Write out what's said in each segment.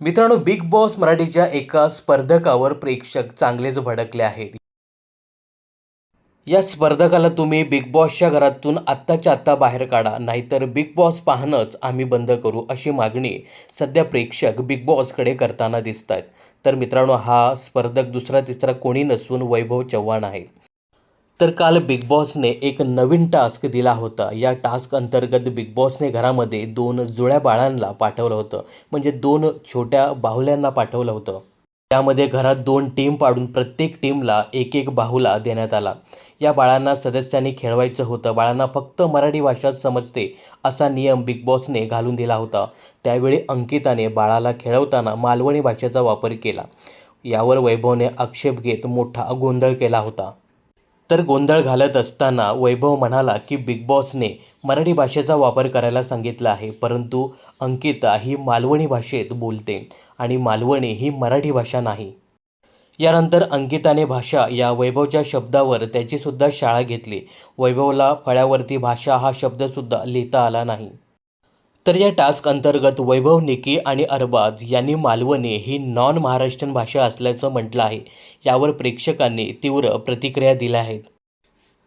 मित्रांनो big boss मराठीच्या एका स्पर्धकावर प्रेक्षक चांगलेच भडकले आहेत. या स्पर्धकाला तुम्ही बिग बॉसच्या घरातून आत्ताच्या आत्ता बाहेर काढा नाहीतर बिग बॉस पाहणंच आम्ही बंद करू अशी मागणी सध्या प्रेक्षक बिग बॉसकडे करताना दिसत आहेत तर मित्रांनो हा स्पर्धक दुसरा तिसरा कोणी नसून वैभव चव्हाण आहे. तर काल बिग बॉसने एक नवीन टास्क दिला होता. या टास्क अंतर्गत बिग बॉसने घरामध्ये दोन जुळ्या बाळांना पाठवलं होतं. म्हणजे दोन छोट्या बाहुल्यांना पाठवलं होतं. त्यामध्ये घरात दोन टीम पाडून प्रत्येक टीमला एक एक बाहुला देण्यात आला. या बाळांना सदस्यांनी खेळवायचं होतं. बाळांना फक्त मराठी भाषाच समजते असा नियम बिग बॉसने घालून दिला होता. त्यावेळी अंकिताने बाळाला खेळवताना मालवणी भाषेचा वापर केला. यावर वैभवने आक्षेप घेत मोठा गोंधळ केला होता. तर गोंधळ घालत असताना वैभव म्हणाला की बिग बॉसने मराठी भाषेचा वापर करायला सांगितला आहे परंतु अंकिता ही मालवणी भाषेत बोलते आणि मालवणी ही मराठी भाषा नाही. यानंतर अंकिताने भाषा या वैभवच्या शब्दावर त्याचीसुद्धा शाळा घेतली. वैभवला फळ्यावरती भाषा हा शब्दसुद्धा लिहिता आला नाही. तर या टास्क अंतर्गत वैभव निकी आणि अरबाज यांनी मालवणी ही नॉन महाराष्ट्रीयन भाषा असल्याचं म्हटलं आहे. यावर प्रेक्षकांनी तीव्र प्रतिक्रिया दिल्या आहेत.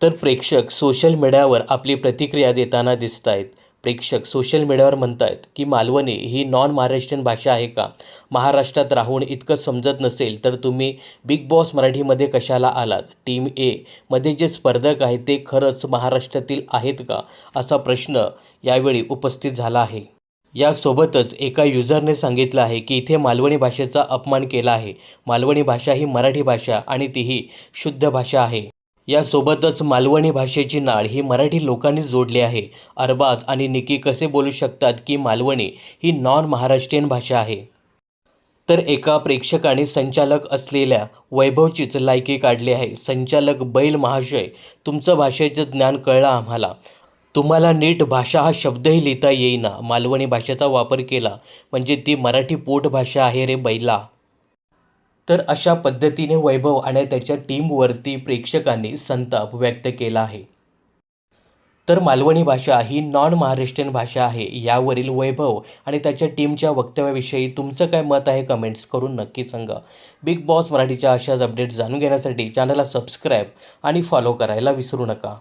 तर प्रेक्षक सोशल मीडियावर आपली प्रतिक्रिया देताना दिसत आहेत प्रेक्षक सोशल मीडियावर म्हणत आहेत की मालवणी ही नॉन महाराष्ट्रीयन भाषा आहे का? महाराष्ट्रात राहून इतकं समजत नसेल तर तुम्ही बिग बॉस मराठीमध्ये कशाला आलात? टीम ए मध्ये जे स्पर्धक आहेत ते खरंच महाराष्ट्रातील आहेत का? असा प्रश्न यावेळी उपस्थित झाला आहे. यासोबतच एका युजरने सांगितलं आहे की इथे मालवणी भाषेचा अपमान केला आहे. मालवणी भाषा ही मराठी भाषा आणि तीही शुद्ध भाषा आहे. यासोबतच मालवणी भाषेची नाळ ही मराठी लोकांनी जोडली आहे. अरबाज आणि निकी कसे बोलू शकतात की मालवणी ही नॉन महाराष्ट्रीयन भाषा आहे? तर एका प्रेक्षकाने संचालक असलेल्या वैभवचीच लायकी काढली आहे. संचालक बैल महाशय तुमचं भाषेचं ज्ञान कळलं आम्हाला. तुम्हाला नीट भाषा हा शब्दही लिहिता येईना. मालवणी भाषेचा वापर केला म्हणजे ती मराठी पोटभाषा आहे रे बैला. तर अशा पद्धतीने वैभव आणि त्याच्या टीमवरती प्रेक्षकांनी संताप व्यक्त केला आहे. तर मालवणी भाषा ही नॉन महाराष्ट्रीयन भाषा आहे. यावरील वैभव आणि त्याच्या टीमच्या वक्तव्याविषयी तुमचं काय मत आहे कमेंट्स करून नक्की सांगा. बिग बॉस मराठीच्या अशाच अपडेट्स जाणून घेण्यासाठी चॅनलला सबस्क्राईब आणि फॉलो करायला विसरू नका.